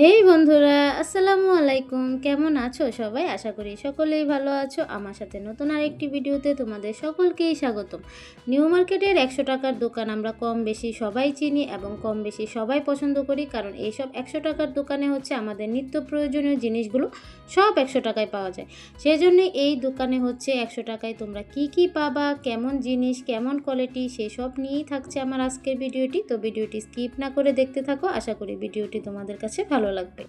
হেই বন্ধুরা, আসসালামু আলাইকুম। কেমন আছো সবাই? আশা করি সকলেই ভালো আছো। আমার সাথে নতুন আরেকটি ভিডিওতে তোমাদের সকলকেই স্বাগতম। নিউ মার্কেটের একশো টাকার দোকান আমরা কম বেশি সবাই চিনি এবং কম বেশি সবাই পছন্দ করি, কারণ এইসব একশো টাকার দোকানে হচ্ছে আমাদের নিত্য প্রয়োজনীয় জিনিসগুলো সব একশো টাকায় পাওয়া যায়। সেই জন্য এই দোকানে হচ্ছে একশো টাকায় তোমরা কি কি পাবা, কেমন জিনিস, কেমন কোয়ালিটি সেসব নিয়েই থাকছে আমার আজকের ভিডিওটি। তো ভিডিওটি স্কিপ না করে দেখতে থাকো। আশা করি ভিডিওটি তোমাদের কাছে ভালো লাগবে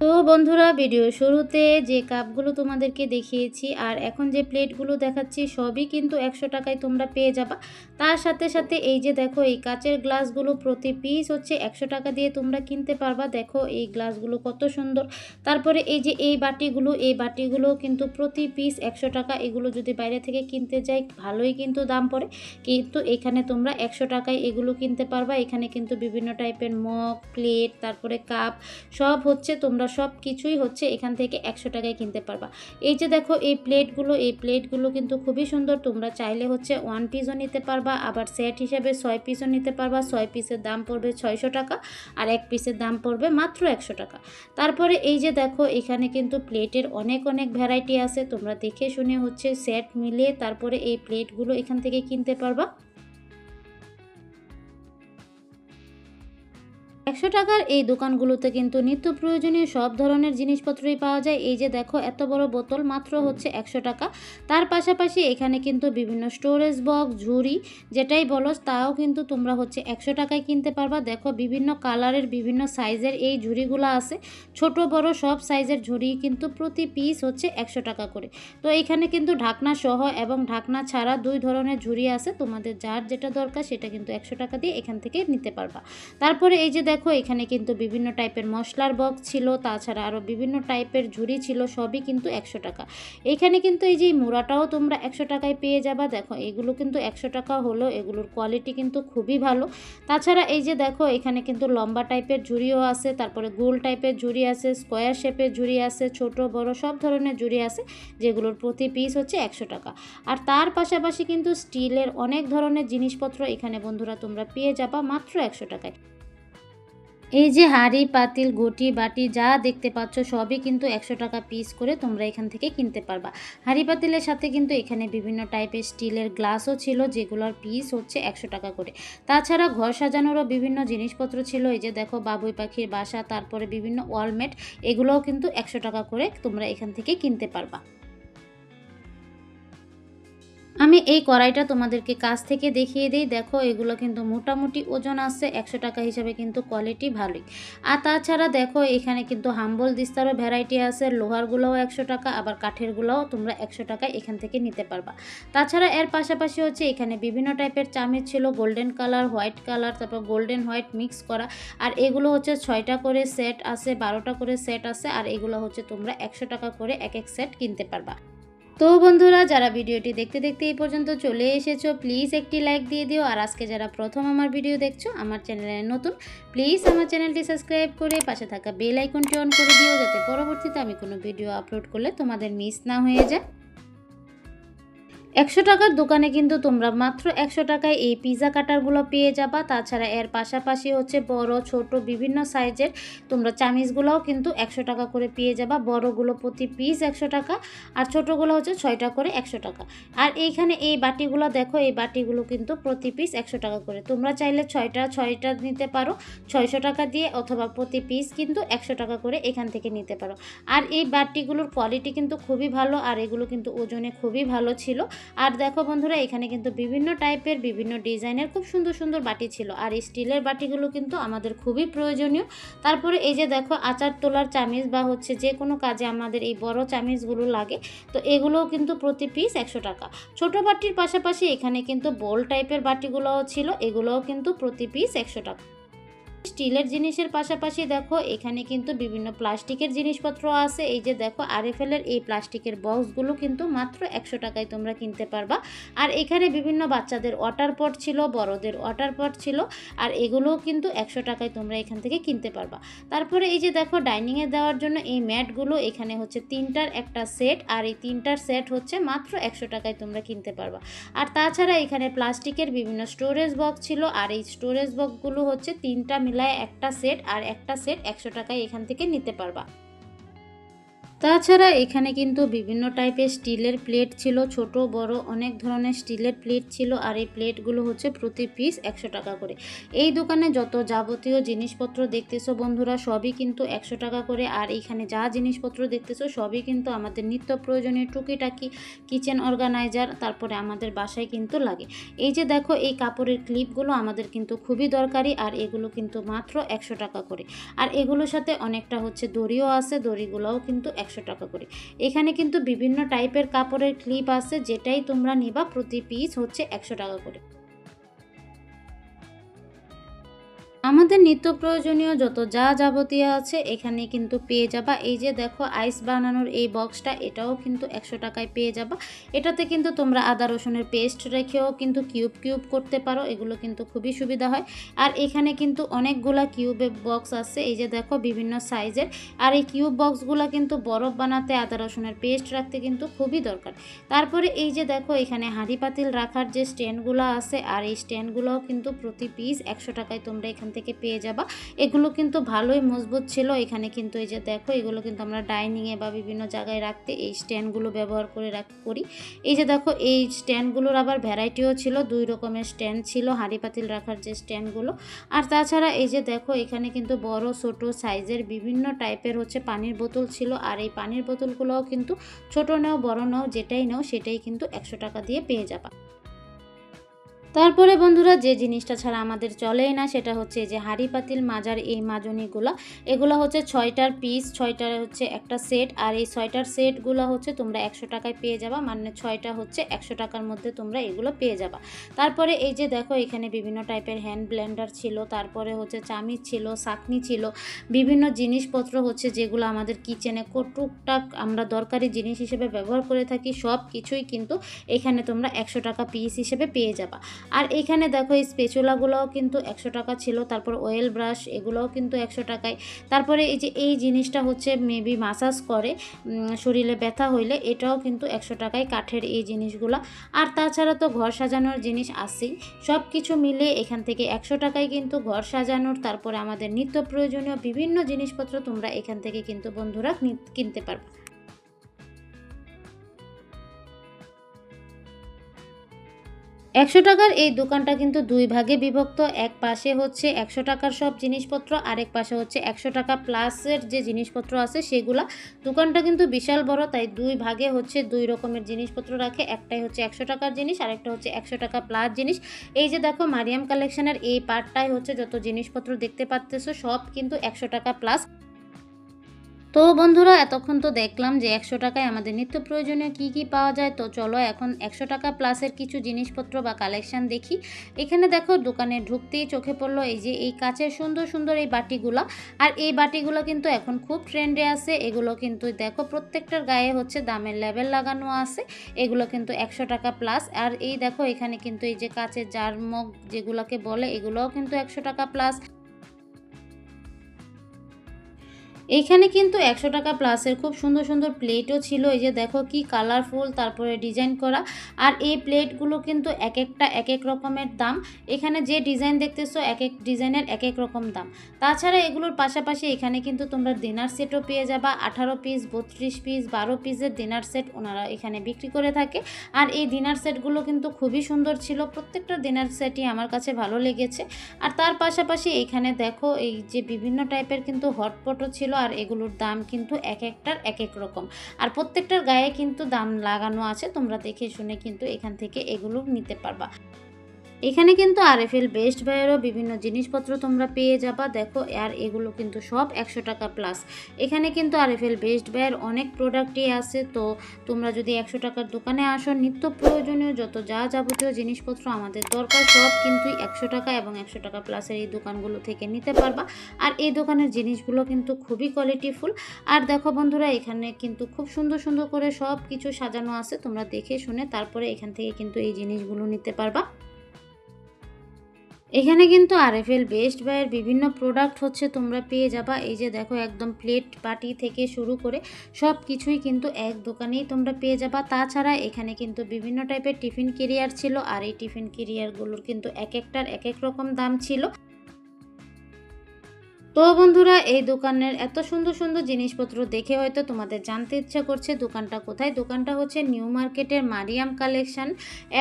তো বন্ধুরা ভিডিও শুরুতে যে কাপগুলো তোমাদেরকে দেখিয়েছি আর এখন যে প্লেটগুলো দেখাচ্ছি, সবই কিন্তু একশো টাকায় তোমরা পেয়ে যাবা। তার সাথে সাথে এই যে দেখো, এই কাচের গ্লাসগুলো প্রতি পিস হচ্ছে একশো টাকা দিয়ে তোমরা কিনতে পারবা। দেখো, এই গ্লাসগুলো কত সুন্দর। তারপরে এই যে এই বাটিগুলো এই বাটিগুলো কিন্তু প্রতি পিস একশো টাকা। এগুলো যদি বাইরে থেকে কিনতে যাই, ভালোই কিন্তু দাম পড়ে। কিন্তু এখানে তোমরা একশো টাকায় এগুলো কিনতে পারবা। এখানে কিন্তু বিভিন্ন টাইপের মগ প্লেট তারপরে কাপ সব হচ্ছে তোমরা সব কিছুই হচ্ছে এখান থেকে একশো টাকায় কিনতে পারবা। এই যে দেখো, এই প্লেটগুলো এই প্লেটগুলো কিন্তু খুবই সুন্দর। তোমরা চাইলে হচ্ছে ওয়ান পিসও নিতে পারবা, আবার সেট হিসাবে ছয় পিসও নিতে পারবা। ছয় পিসের দাম পড়বে ছয়শো টাকা আর এক পিসের দাম পড়বে মাত্র একশো টাকা। তারপরে এই যে দেখো, এখানে কিন্তু প্লেটের অনেক অনেক ভ্যারাইটি আছে। তোমরা দেখে শুনে হচ্ছে সেট মিলিয়ে তারপরে এই প্লেটগুলো এখান থেকে কিনতে পারবা। একশো টাকার এই দোকানগুলোতে কিন্তু নিত্য প্রয়োজনীয় সব ধরনের জিনিসপত্রই পাওয়া যায়। এই যে দেখো, এত বড় বোতল মাত্র হচ্ছে একশো টাকা। তার পাশাপাশি এখানে কিন্তু বিভিন্ন স্টোরেজ বক্স ঝুড়ি, যেটাই বলো, তাও কিন্তু তোমরা হচ্ছে একশো টাকায় কিনতে পারবা। দেখো, বিভিন্ন কালারের বিভিন্ন সাইজের এই ঝুড়িগুলো আছে। ছোট, বড় সব সাইজের ঝুড়ি কিন্তু প্রতি পিস হচ্ছে একশো টাকা করে। তো এখানে কিন্তু ঢাকনা সহ এবং ঢাকনা ছাড়া দুই ধরনের ঝুড়ি আছে। তোমাদের যার যেটা দরকার সেটা কিন্তু একশো টাকা দিয়ে এখান থেকে নিতে পারবা। তারপরে এই যে দেখো এখানে কিন্তু বিভিন্ন টাইপের মশলার বক্স ছিল, তাছাড়া আরও বিভিন্ন টাইপের ঝুড়ি ছিল, সবই কিন্তু একশো টাকা। এখানে কিন্তু এই যে মুড়াটাও তোমরা একশো টাকায় পেয়ে যাবা। দেখো, এগুলো কিন্তু একশো টাকা হলো, এগুলোর কোয়ালিটি কিন্তু খুবই ভালো। তাছাড়া এই যে দেখো, এখানে কিন্তু লম্বা টাইপের ঝুড়িও আছে, তারপরে গোল টাইপের ঝুড়ি আছে স্কোয়ার শেপের ঝুড়ি আছে, ছোট, বড়, সব ধরনের ঝুড়ি আছে, যেগুলোর প্রতি পিস হচ্ছে একশো টাকা। আর তার পাশাপাশি কিন্তু স্টিলের অনেক ধরনের জিনিসপত্র এখানে বন্ধুরা তোমরা পেয়ে যাবা, মাত্র একশো টাকায়। এই যে হাঁড়ি, পাতিল ঘটি বাটি যা দেখতে পাচ্ছ সবই কিন্তু একশো টাকা পিস করে তোমরা এখান থেকে কিনতে পারবা। হাঁড়ি, পাতিলের সাথে কিন্তু এখানে বিভিন্ন টাইপের স্টিলের গ্লাসও ছিল যেগুলোর পিস হচ্ছে একশো টাকা করে। তাছাড়া ঘর সাজানোরও বিভিন্ন জিনিসপত্র ছিল, এই যে দেখো বাবুই পাখির বাসা, তারপরে বিভিন্ন ওয়ালমেট, এগুলোও কিন্তু একশো টাকা করে তোমরা এখান থেকে কিনতে পারবা। আমি এই কড়াইটা তোমাদেরকে কাছ থেকে দেখিয়ে দিই। দেখো, এগুলো কিন্তু মোটামুটি ওজন আছে, একশো টাকা হিসাবে কিন্তু কোয়ালিটি ভালোই। আর তাছাড়া দেখো, এখানে কিন্তু হাম্বল দিস্তারও ভ্যারাইটি আছে, লোহারগুলোও একশো টাকা, আবার কাঠেরগুলোও তোমরা একশো টাকায় এখান থেকে নিতে পারবা। তাছাড়া এর পাশাপাশি হচ্ছে এখানে বিভিন্ন টাইপের চামচ ছিল গোল্ডেন কালার হোয়াইট কালার তারপর গোল্ডেন হোয়াইট মিক্স করা। আর এগুলো হচ্ছে ছয়টা করে সেট আছে, বারোটা করে সেট আছে, আর এগুলো হচ্ছে তোমরা একশো টাকা করে এক এক সেট কিনতে পারবা। তো বন্ধুরা, যারা ভিডিওটি দেখতে দেখতে এই পর্যন্ত চলে এসেছ প্লিজ একটি লাইক দিয়ে দিও। আর আজকে যারা প্রথম আমার ভিডিও দেখছ, আমার চ্যানেলে নতুন প্লিজ আমার চ্যানেলটি সাবস্ক্রাইব করে পাশে থাকা বেল আইকনটি অন করে দিও, যাতে পরবর্তীতে আমি কোনো ভিডিও আপলোড করলে তোমাদের মিস না হয়ে যায়। একশো টাকার দোকানে কিন্তু তোমরা মাত্র একশো টাকায় এই পিৎজা কাটারগুলো পেয়ে যাবা। তাছাড়া এর পাশাপাশি হচ্ছে বড়, ছোট, বিভিন্ন সাইজের তোমরা চামিচগুলোও কিন্তু একশো টাকা করে পেয়ে যাবা। বড়গুলো প্রতি পিস একশো টাকা আর ছোটোগুলো হচ্ছে ছয়টা করে একশো টাকা। আর এইখানে এই বাটিগুলো দেখো, এই বাটিগুলো কিন্তু প্রতি পিস একশো টাকা করে। তোমরা চাইলে ছয়টা ছয়টা নিতে পারো, ছয়শো টাকা দিয়ে অথবা প্রতি পিস কিন্তু একশো টাকা করে এখান থেকে নিতে পারো। আর এই বাটিগুলোর কোয়ালিটি কিন্তু খুবই ভালো, আর এগুলো কিন্তু ওজনে খুবই ভালো ছিল। আর দেখো বন্ধুরা, এখানে কিন্তু বিভিন্ন টাইপের, বিভিন্ন ডিজাইনের খুব সুন্দর সুন্দর বাটি ছিল। আর স্টিলের বাটিগুলো কিন্তু আমাদের খুবই প্রয়োজনীয়। তারপরে এই যে দেখো, আচার তোলার চামিজ বা হচ্ছে যে কোনো কাজে আমাদের এই বড় চামিচগুলো লাগে। তো এগুলোও কিন্তু প্রতি পিস একশো টাকা। ছোট বাটির পাশাপাশি এখানে কিন্তু বোল টাইপের বাটিগুলোও ছিল। এগুলোও কিন্তু প্রতি পিস একশো টাকা। স্টিলের জিনিসের পাশাপাশি দেখো, এখানে কিন্তু বিভিন্ন প্লাস্টিকের জিনিসপত্র আছে। এই যে দেখো আরএফএলের এই প্লাস্টিকের বক্সগুলো কিন্তু মাত্র একশো টাকায় তোমরা কিনতে পারবা। আর এখানে বিভিন্ন বাচ্চাদের ওয়াটার পট ছিল, বড়দের ওয়াটার পট ছিল, আর এগুলোও কিন্তু একশো টাকায় তোমরা এখান থেকে কিনতে পারবা। তারপরে এই যে দেখো, ডাইনিংয়ে দেওয়ার জন্য এই ম্যাটগুলো, এখানে হচ্ছে তিনটার একটা সেট, আর এই তিনটার সেট হচ্ছে মাত্র একশো টাকায় তোমরা কিনতে পারবা। আর তাছাড়া এখানে প্লাস্টিকের বিভিন্ন স্টোরেজ বক্স ছিল, আর এই স্টোরেজ বক্সগুলো হচ্ছে তিনটা মিলে মিলায় একটা সেট আর একটা সেট একশো টাকায় এখান থেকে নিতে পারবা। তাছাড়া এখানে কিন্তু বিভিন্ন টাইপের স্টিলের প্লেট ছিল, ছোট, বড়, অনেক ধরনের স্টিলের প্লেট ছিল আর এই প্লেটগুলো হচ্ছে প্রতি পিস একশো টাকা করে। এই দোকানে যত যাবতীয় জিনিসপত্র দেখতেছো বন্ধুরা, সবই কিন্তু একশো টাকা করে আর এইখানে যা জিনিসপত্র দেখতেছো সবই কিন্তু আমাদের নিত্য প্রয়োজনীয় টুকিটাকি কিচেন অর্গানাইজার তারপরে আমাদের বাসায় কিন্তু লাগে। এই যে দেখো, এই কাপড়ের ক্লিপগুলো আমাদের কিন্তু খুবই দরকারি আর এগুলো কিন্তু মাত্র একশো টাকা করে। আর এগুলোর সাথে অনেকটা হচ্ছে দড়িও আছে, দড়িগুলোও কিন্তু একশো টাকা করে। এখানে কিন্তু বিভিন্ন টাইপের কাপড়ের ক্লিপ আছে, যেটাই তোমরা নিবা প্রতি পিস হচ্ছে একশো টাকা করে। আমাদের নিত্য প্রয়োজনীয় যত যা যাবতীয় আছে, এখানে কিন্তু পেয়ে যাবা। এই যে দেখো, আইস বানানোর এই বক্সটা, এটাও কিন্তু একশো টাকায় পেয়ে যাবা। এটাতে কিন্তু তোমরা আদা, রসুনের পেস্ট রেখেও কিন্তু কিউব কিউব করতে পারো, এগুলো কিন্তু খুবই সুবিধা হয়। আর এখানে কিন্তু অনেকগুলা কিউবের বক্স আছে, এই যে দেখো, বিভিন্ন সাইজের। আর এই কিউব বক্সগুলো কিন্তু বরফ বানাতে, আদা, রসুনের পেস্ট রাখতে কিন্তু খুবই দরকার। তারপরে এই যে দেখো, এখানে হাঁড়ি পাতিল রাখার যে স্ট্যান্ডগুলো আছে, আর এই স্ট্যান্ডগুলোও কিন্তু প্রতি পিস একশো টাকায় তোমরা এখান থেকে পেয়ে যাবা। এগুলো কিন্তু ভালোই মজবুত ছিল। এখানে কিন্তু এই যে দেখো, এগুলো কিন্তু আমরা ডাইনিংয়ে বা বিভিন্ন জায়গায় রাখতে এই স্ট্যান্ডগুলো ব্যবহার করে রাখ, করি। এই যে দেখো, এই স্ট্যান্ডগুলোর আবার ভ্যারাইটিও ছিল, দুই রকমের স্ট্যান্ড ছিল, হাঁড়ি পাতিল রাখার যে স্ট্যান্ডগুলো। আর তাছাড়া এই যে দেখো, এখানে কিন্তু বড়, ছোট সাইজের বিভিন্ন টাইপের হচ্ছে পানির বোতল ছিল। আর এই পানির বোতলগুলোও কিন্তু ছোট নাও, বড় নাও, যেটাই নাও, সেটাই কিন্তু একশো টাকা দিয়ে পেয়ে যাবা। তারপরে বন্ধুরা যে জিনিসটা ছাড়া আমাদের চলেই না, সেটা হচ্ছে যে হাঁড়ি পাতিল, মাজার এই মাজনিগুলো। এগুলো হচ্ছে ছয়টার পিস ছয়টার হচ্ছে একটা সেট আর এই ছয়টার সেটগুলো হচ্ছে তোমরা একশো টাকায় পেয়ে যাবা মানে ছয়টা হচ্ছে একশো টাকার মধ্যে তোমরা এগুলো পেয়ে যাবা। তারপরে এই যে দেখো, এখানে বিভিন্ন টাইপের হ্যান্ড ব্লেন্ডার ছিল, তারপরে হচ্ছে চামিচ ছিল, চাকনি ছিল, বিভিন্ন জিনিসপত্র হচ্ছে যেগুলো আমাদের কিচেনে টুকটাক আমরা দরকারি জিনিস হিসেবে ব্যবহার করে থাকি সব কিছুই কিন্তু এখানে তোমরা একশো টাকা পিস হিসেবে পেয়ে যাবা। আর এখানে দেখো এই স্পেচুলাগুলোও কিন্তু একশো টাকা ছিল, তারপর অয়েল ব্রাশ এগুলোও কিন্তু একশো টাকায়। তারপরে এই যে এই জিনিসটা হচ্ছে মেবি মাসাজ করে শরীরে ব্যথা হইলে এটাও কিন্তু একশো টাকায় কাঠের এই জিনিসগুলো। আর তাছাড়া তো ঘর সাজানোর জিনিস আসেই সব কিছু মিলে এখান থেকে একশো টাকায় কিন্তু ঘর সাজানোর, তারপরে আমাদের নিত্য প্রয়োজনীয় বিভিন্ন জিনিসপত্র তোমরা এখান থেকে কিন্তু বন্ধুরা কিনতে পারবে। একশো টাকার এই দোকানটা কিন্তু দুই ভাগে বিভক্ত। এক পাশে হচ্ছে একশো টাকার সব জিনিসপত্র, আরেক পাশে হচ্ছে একশো টাকা প্লাসের যে জিনিসপত্র আছে সেগুলা। দোকানটা কিন্তু বিশাল বড়, তাই দুই ভাগে হচ্ছে দুই রকমের জিনিসপত্র রাখে। একটাই হচ্ছে একশো টাকার জিনিস, আরেকটা হচ্ছে একশো টাকা প্লাস জিনিস। এই যে দেখো মারিয়াম কালেকশনের এই পার্টটাই হচ্ছে যত জিনিসপত্র দেখতে পাচ্তেছো সব কিন্তু একশো টাকা প্লাস তো বন্ধুরা, এতক্ষণ তো দেখলাম যে একশো টাকায় আমাদের নিত্য প্রয়োজনীয় কী কী পাওয়া যায়। তো চলো এখন একশো টাকা প্লাসের কিছু জিনিসপত্র বা কালেকশন দেখি। এখানে দেখো, দোকানে ঢুকতেই চোখে পড়ল এই যে এই কাচের সুন্দর সুন্দর এই বাটিগুলো। আর এই বাটিগুলো কিন্তু এখন খুব ট্রেন্ডে আছে। এগুলো কিন্তু দেখো, প্রত্যেকটার গায়ে হচ্ছে দামের লেবেল লাগানো আছে। এগুলো কিন্তু একশো টাকা প্লাস আর এই দেখো, এখানে কিন্তু এই যে কাচের জার মগ যেগুলোকে বলে, এগুলোও কিন্তু একশো টাকা প্লাস এইখানে কিন্তু একশো টাকা প্লাসের খুব সুন্দর সুন্দর প্লেটও ছিল। এই যে দেখো কি কালারফুল তারপরে ডিজাইন করা। আর এই প্লেটগুলো কিন্তু এক একটা এক এক রকমের দাম। এখানে যে ডিজাইন দেখতেছো এক এক ডিজাইনের এক এক রকম দাম। তাছাড়া এগুলোর পাশাপাশি এখানে কিন্তু তোমরা ডিনার সেটও পেয়ে যাবা। আঠারো পিস বত্রিশ পিস বারো পিসের ডিনার সেট ওনারা এখানে বিক্রি করে থাকে। আর এই ডিনার সেটগুলো কিন্তু খুবই সুন্দর ছিল। প্রত্যেকটা ডিনার সেটই আমার কাছে ভালো লেগেছে। আর তার পাশাপাশি এখানে দেখো এই যে বিভিন্ন টাইপের কিন্তু হটপটও ছিল। আর এগুলোর দাম কিন্তু এক একটার এক এক রকম। আর প্রত্যেকটার গায়ে কিন্তু দাম লাগানো আছে, তোমরা দেখে শুনে কিন্তু এখান থেকে এগুলো নিতে পারবা। এখানে কিন্তু আরএফএল বেস্ট বাইয়েরও বিভিন্ন জিনিসপত্র তোমরা পেয়ে যাবা। দেখো, আর এগুলো কিন্তু সব একশো টাকা প্লাস এখানে কিন্তু আরএফএল বেস্ট বাইয়ের অনেক প্রোডাক্টই আছে। তো তোমরা যদি একশো টাকার দোকানে আসো, নিত্য প্রয়োজনীয় যত যা যাবতীয় জিনিসপত্র আমাদের দরকার, সব কিন্তু একশো টাকা এবং একশো টাকা প্লাসের এই দোকানগুলো থেকে নিতে পারবা। আর এই দোকানের জিনিসগুলো কিন্তু খুবই কোয়ালিটিফুল আর দেখো বন্ধুরা, এখানে কিন্তু খুব সুন্দর সুন্দর করে সব কিছু সাজানো আছে। তোমরা দেখে শুনে তারপরে এখান থেকে কিন্তু এই জিনিসগুলো নিতে পারবা। এখানে কিন্তু আর এফ এল বেস্ট বাইয়ের বিভিন্ন প্রোডাক্ট হচ্ছে তোমরা পেয়ে যাবা। এই যে দেখো, একদম প্লেট বাটি থেকে শুরু করে সব কিছুই কিন্তু এক দোকানেই তোমরা পেয়ে যাবা। তাছাড়া এখানে কিন্তু বিভিন্ন টাইপের টিফিন কেরিয়ার ছিল, আর এই টিফিন কেরিয়ারগুলোর কিন্তু এক একটার এক এক রকম দাম ছিল। তো বন্ধুরা, এই দোকানের এত সুন্দর সুন্দর জিনিসপত্র দেখে হয়তো তোমাদের জানতে ইচ্ছা করছে দোকানটা কোথায়। দোকানটা হচ্ছে নিউ মার্কেটের মারিয়াম কালেকশন।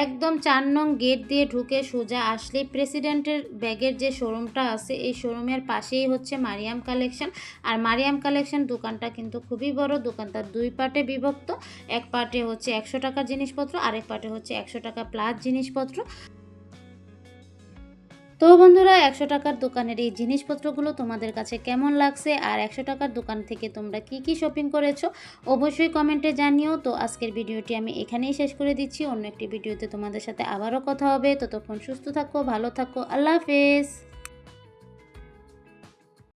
একদম চার নং গেট দিয়ে ঢুকে সোজা আসলেই প্রেসিডেন্টের ব্যাগের যে শোরুমটা আছে, এই শোরুমের পাশেই হচ্ছে মারিয়াম কালেকশন। আর মারিয়াম কালেকশন দোকানটা কিন্তু খুবই বড়। দোকানটা দুই পার্টে বিভক্ত। এক পার্টে হচ্ছে একশো টাকার জিনিসপত্র, আরেক পার্টে হচ্ছে একশো টাকা প্লাস জিনিসপত্র। তো বন্ধুরা, একশো টাকার দোকানের এই জিনিসপত্রগুলো তোমাদের কাছে কেমন লাগছে আর একশো টাকার দোকান থেকে তোমরা কি কি শপিং করেছ, অবশ্যই কমেন্টে জানিও। তো আজকের ভিডিওটি আমি এখানেই শেষ করে দিচ্ছি। অন্য একটি ভিডিওতে তোমাদের সাথে আবারও কথা হবে। ততক্ষণ সুস্থ থাকো, ভালো থাকো। আল্লাহ হাফেজ।